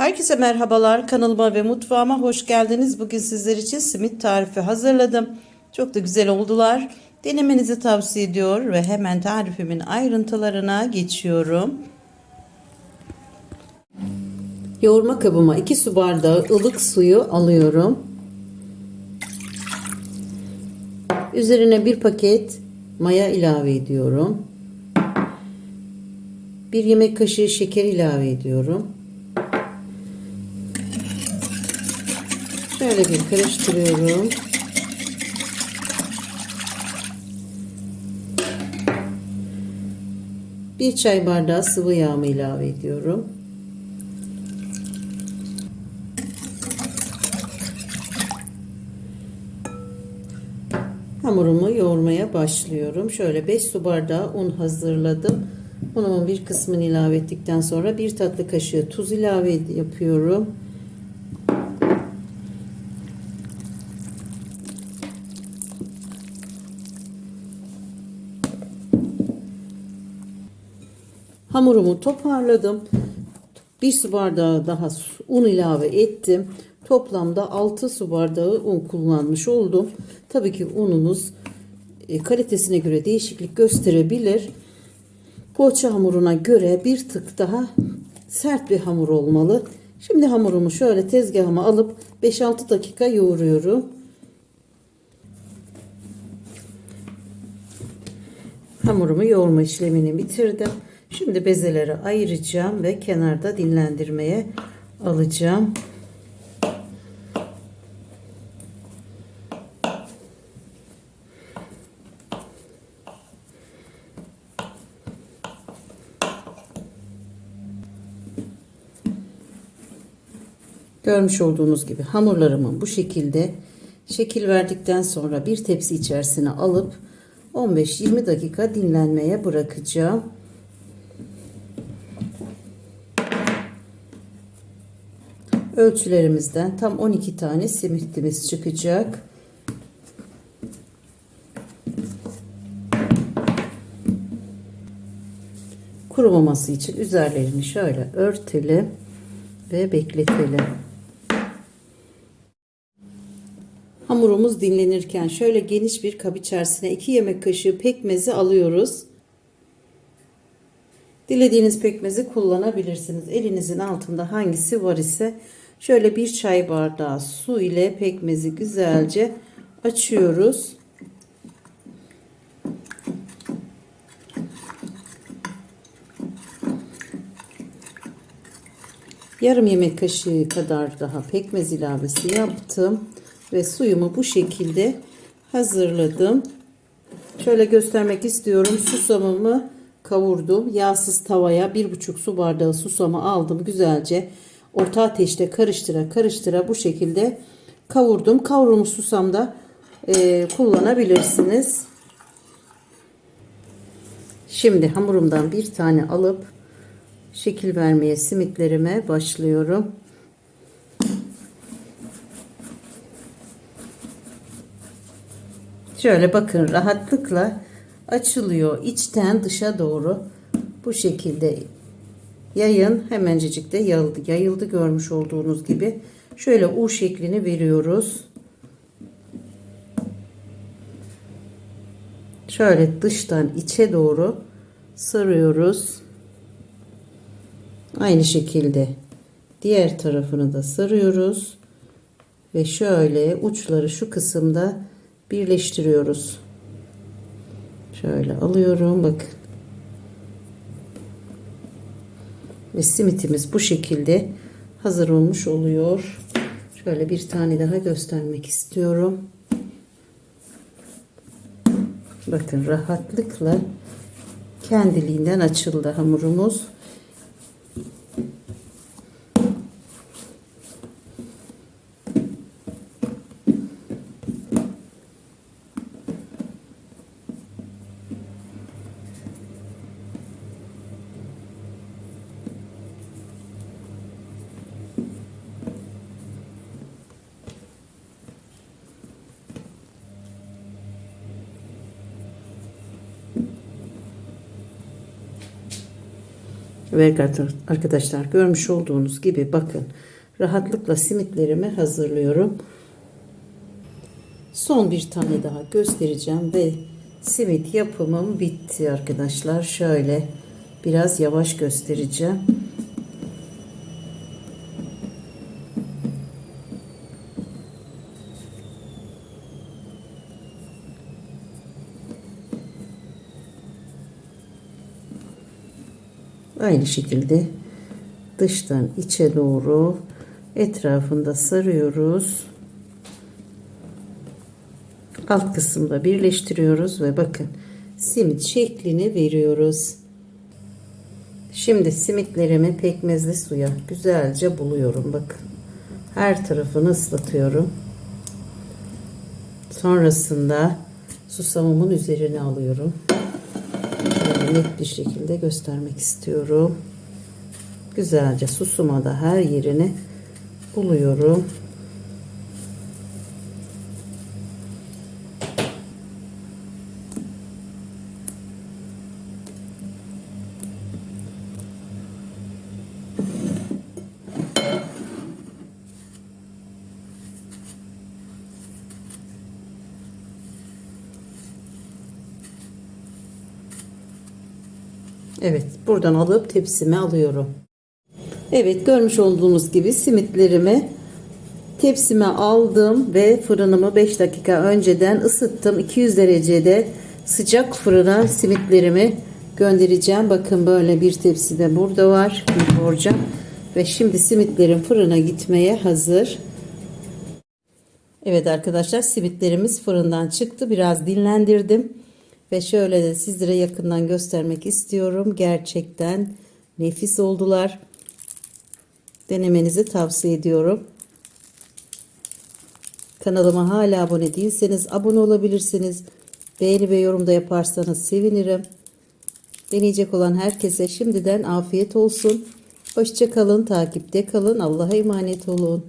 Herkese merhabalar. Kanalıma ve mutfağıma hoş geldiniz. Bugün sizler için simit tarifi hazırladım. Çok da güzel oldular. Denemenizi tavsiye ediyor ve hemen tarifimin ayrıntılarına geçiyorum. Yoğurma kabıma 2 su bardağı ılık suyu alıyorum. Üzerine bir paket maya ilave ediyorum. Bir yemek kaşığı şeker ilave ediyorum. Şöyle bir karıştırıyorum. Bir çay bardağı sıvı yağımı ilave ediyorum. Hamurumu yoğurmaya başlıyorum. Şöyle 5 su bardağı un hazırladım. Unumun bir kısmını ilave ettikten sonra bir tatlı kaşığı tuz ilave yapıyorum. Hamurumu toparladım. Bir su bardağı daha un ilave ettim. Toplamda 6 su bardağı un kullanmış oldum. Tabii ki ununuz e, kalitesine göre değişiklik gösterebilir. Poğaça hamuruna göre bir tık daha sert bir hamur olmalı. Şimdi hamurumu şöyle tezgahıma alıp 5-6 dakika yoğuruyorum. Hamurumu yoğurma işlemini bitirdim. Şimdi bezeleri ayıracağım ve kenarda dinlendirmeye alacağım. Görmüş olduğunuz gibi hamurlarımı bu şekilde şekil verdikten sonra bir tepsi içerisine alıp 15-20 dakika dinlenmeye bırakacağım. Ölçülerimizden tam 12 tane simitimiz çıkacak. Kurumaması için üzerlerini şöyle örtelim ve bekletelim. Hamurumuz dinlenirken şöyle geniş bir kap içerisine 2 yemek kaşığı pekmezi alıyoruz. Dilediğiniz pekmezi kullanabilirsiniz. Elinizin altında hangisi var ise şöyle bir çay bardağı su ile pekmezi güzelce açıyoruz. Yarım yemek kaşığı kadar daha pekmez ilavesi yaptım ve suyumu bu şekilde hazırladım. Şöyle göstermek istiyorum. Susamımı kavurdum. Yağsız tavaya bir buçuk su bardağı susamı aldım. Güzelce orta ateşte karıştıra karıştıra bu şekilde kavurdum. Kavrulmuş susam da e, kullanabilirsiniz. Şimdi hamurumdan bir tane alıp şekil vermeye simitlerime başlıyorum. Şöyle bakın rahatlıkla açılıyor içten dışa doğru bu şekilde yayın hemencecik de yayıldı, yayıldı görmüş olduğunuz gibi şöyle U şeklini veriyoruz. Şöyle dıştan içe doğru sarıyoruz. Aynı şekilde diğer tarafını da sarıyoruz ve şöyle uçları şu kısımda birleştiriyoruz. Şöyle alıyorum bakın. Ve simitimiz bu şekilde hazır olmuş oluyor. Şöyle bir tane daha göstermek istiyorum. Bakın rahatlıkla kendiliğinden açıldı hamurumuz. Ve arkadaşlar görmüş olduğunuz gibi bakın rahatlıkla simitlerimi hazırlıyorum. Son bir tane daha göstereceğim ve simit yapımım bitti arkadaşlar. Şöyle biraz yavaş göstereceğim. Aynı şekilde dıştan içe doğru etrafında sarıyoruz. Alt kısımda birleştiriyoruz ve bakın simit şeklini veriyoruz. Şimdi simitlerimi pekmezli suya güzelce buluyorum bakın. Her tarafını ıslatıyorum. Sonrasında susamımın üzerine alıyorum. Net bir şekilde göstermek istiyorum. Güzelce susuma da her yerini buluyorum. Evet, buradan alıp tepsime alıyorum. Evet, görmüş olduğunuz gibi simitlerimi tepsime aldım ve fırınımı 5 dakika önceden ısıttım. 200 derecede sıcak fırına simitlerimi göndereceğim. Bakın böyle bir tepsi de burada var. Borcam. Ve şimdi simitlerim fırına gitmeye hazır. Evet arkadaşlar simitlerimiz fırından çıktı. Biraz dinlendirdim. Ve şöyle de sizlere yakından göstermek istiyorum. Gerçekten nefis oldular. Denemenizi tavsiye ediyorum. Kanalıma hala abone değilseniz abone olabilirsiniz. Beğeni ve yorum da yaparsanız sevinirim. Deneyecek olan herkese şimdiden afiyet olsun. Hoşça kalın, takipte kalın. Allah'a emanet olun.